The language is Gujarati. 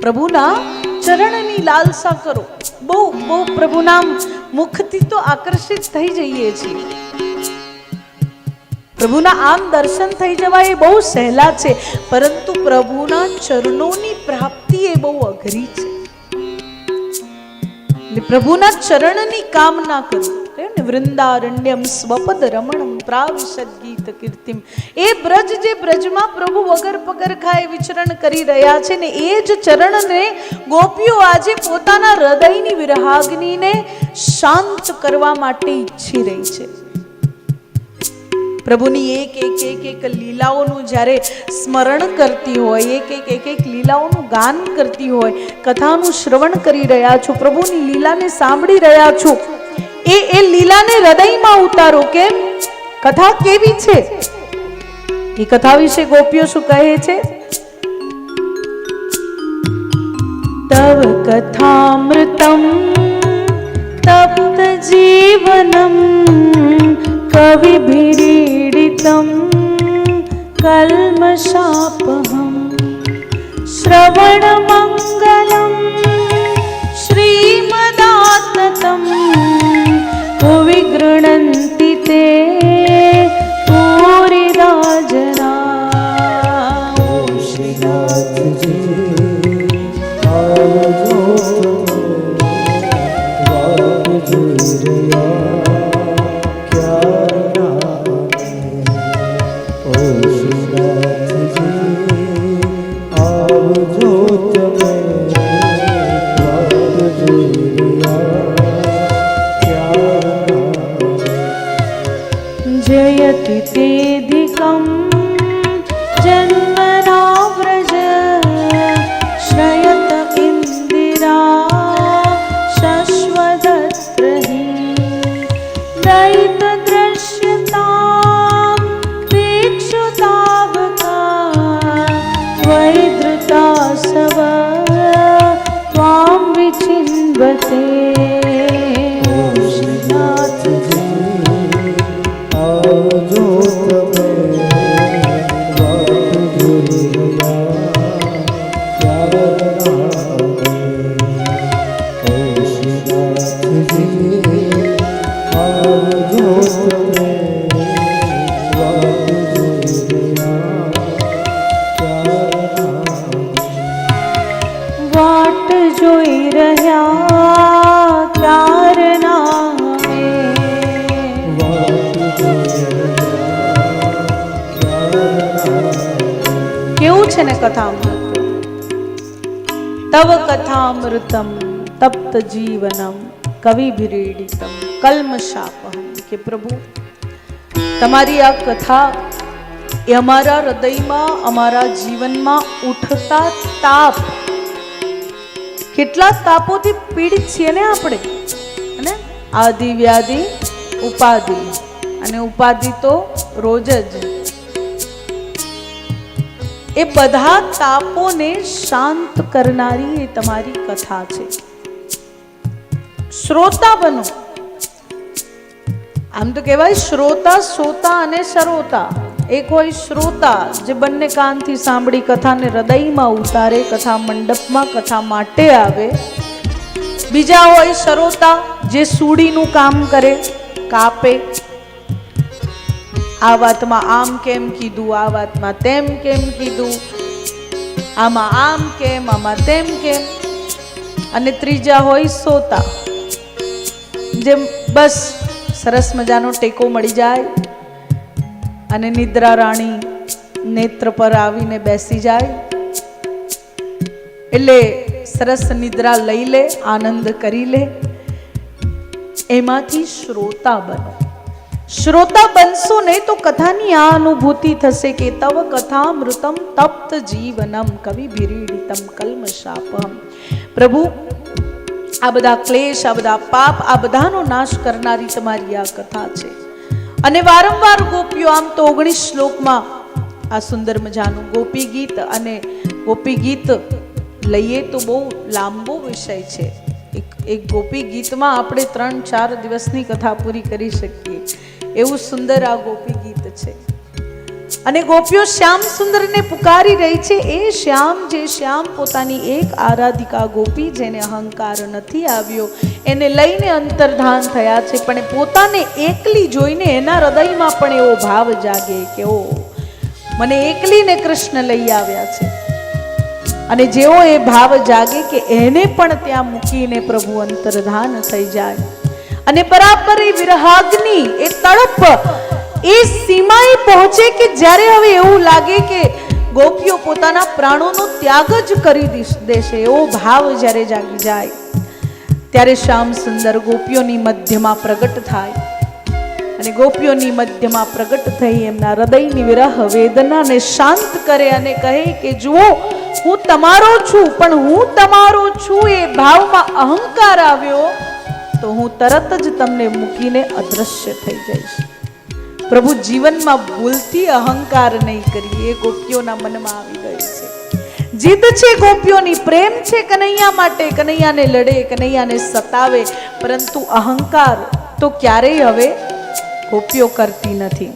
પ્રભુના ચરણની લાલસા કરો. બહુ બહુ પ્રભુના મુખથી તો આકર્ષિત થઈ જઈએ છીએ. પ્રભુના આમ દર્શન થઈ જવા એ બહુ સહેલા છે, પરંતુ પ્રભુના ચરણોની પ્રાપ્તિ એ બહુ અઘરી છે. પ્રભુના ચરણની કામના કરો. વૃંદારણ્યમ સ્વપદ રમણમ પ્રાવિશદ ગીત કીર્તિમ. એ બ્રજ જે બ્રજમાં પ્રભુ વગર પગર ખાય વિચરણ કરી રહ્યા છે ને એ જ ચરણને ગોપીઓ આજે પોતાના હૃદયની વિરહાગ્નિને શાંત કરવા માટે ઈચ્છી રહી છે. પ્રભુની એક એક એક એક લીલાઓનું જ્યારે સ્મરણ કરતી હોય, એક એક એક એક લીલાઓનું ગાન કરતી હોય, કથાનું શ્રવણ કરી રહ્યા છો, પ્રભુની લીલાને સાંભળી રહ્યા છો. એ એ લીલાને હૃદયમાં ઉતારો કે કથા કેવી છે? એ કથા વિશે ગોપીઓ શું કહે છે? તવ કથામૃતમ તપ્ત જીવનમ કવિભિરીડિતમ કલ્મશાપહમ શ્રવણમંગલમ શ્રીમદાતતમ ಬಂದ she છે ને કથામૃત તવ કથામૃતમ તપ્ત જીવનમ કવિભિરીડિતમ કલ્મશાપહમ કે પ્રભુ, તમારી આ કથા એ અમારા હૃદયમાં, અમારા જીવનમાં ઉઠતા તાપ. કેટલા તાપોથી પીડિત છીએ ને આપણે? અને આદિ વ્યાધિ ઉપાધિ. અને ઉપાધિ તો રોજ જ. એ બધા તાપોને શાંત કરનારી એ તમારી કથા છે. શ્રોતા બનો. આમ તો કહેવાય શ્રોતા શ્રોતા અને સરોતા. એક હોય શ્રોતા જે બંને કાનથી સાંભળી કથાને હૃદયમાં ઉતારે, કથા મંડપમાં, કથા માટે આવે. બીજા હોય સરોતા જે સૂડીનું કામ કરે, કાપે આ વાતમાં આમ કેમ કીધું? આ વાતમાં તેમ કેમ કીધું? આમાં આમ કેમ, આમાં તેમ કેમ? અને ત્રીજા હોય સોતા. જેમ બસ સરસ મજાનો ટેકો મળી જાય અને નિદ્રા રાણી નેત્ર પર આવીને બેસી જાય. એટલે સરસ નિદ્રા લઈ લે, આનંદ કરી લે. એમાંથી શ્રોતા બનો. શ્રોતા બનશો ને તો કથાની આ અનુભૂતિ થશે કે તવ કથામૃતમ તપ્ત જીવનમ કવિ ભિરીડિતમ કલ્મ શાપમ. પ્રભુ, આ બધા ક્લેશ, આ બધા પાપ, આ બધાનો નાશ કરનારી તમારી આ કથા છે. અને વારંવાર ગોપીઓ, આમ તો ઓગણીસ શ્લોકમાં આ સુંદર મજાનું ગોપી ગીત અને ગોપી ગીત લઈએ તો બહુ લાંબો વિષય છે. એક એક ગોપી ગીતમાં આપણે ત્રણ ચાર દિવસની કથા પૂરી કરી શકીએ. એવું સુંદર આ ગોપી ગીત છે. અને ગોપીઓ શ્યામ સુંદરને પુકારી રહી છે. એ શ્યામ જે શ્યામ પોતાની એક આરાધિકા ગોપી જેને અહંકાર નથી આવ્યો, એને લઈને અંતર્ધાન થયા છે. પણ પોતાને એકલી જોઈને એના હૃદયમાં પણ એવો ભાવ જાગે કે ઓ, મને એકલીને કૃષ્ણ લઈ આવ્યા છે. અને જેવો એ ભાવ જાગે કે એને પણ ત્યાં મૂકીને પ્રભુ અંતર્ધાન થઈ જાય. અને બરાબર એ એ તડપ એ સીમાએ પહોંચે કે જ્યારે હવે એવું લાગે કે ગોપીઓ પોતાના પ્રાણોનો ત્યાગ જ કરી દેશે. એવો ભાવ જ્યારે જાગી જાય, ત્યારે શ્યામ સુંદર ગોપીઓની મધ્યમાં પ્રગટ થાય. અને ગોપીઓની મધ્યમાં પ્રગટ થઈ એમના હૃદયની વિરહ વેદનાને શાંત કરે અને કહે કે, જુઓ, હું તમારો છું, પણ હું તમારો છું. એ ભાવમાં અહંકાર આવ્યો. તો હું તરત જ તમને મૂકીને અદ્રશ્ય થઈ જઈશ. પ્રભુ જીવનમાં ભૂલથી અહંકાર નહીં કરીએ ગોપીઓના મનમાં આવી ગયું છે. જીત છે ગોપીઓની, પ્રેમ છે કનૈયા માટે, કનૈયાને લડે, કનૈયાને સતાવે, પરંતુ અહંકાર તો ક્યારેય હવે ગોપીઓ કરતી નથી.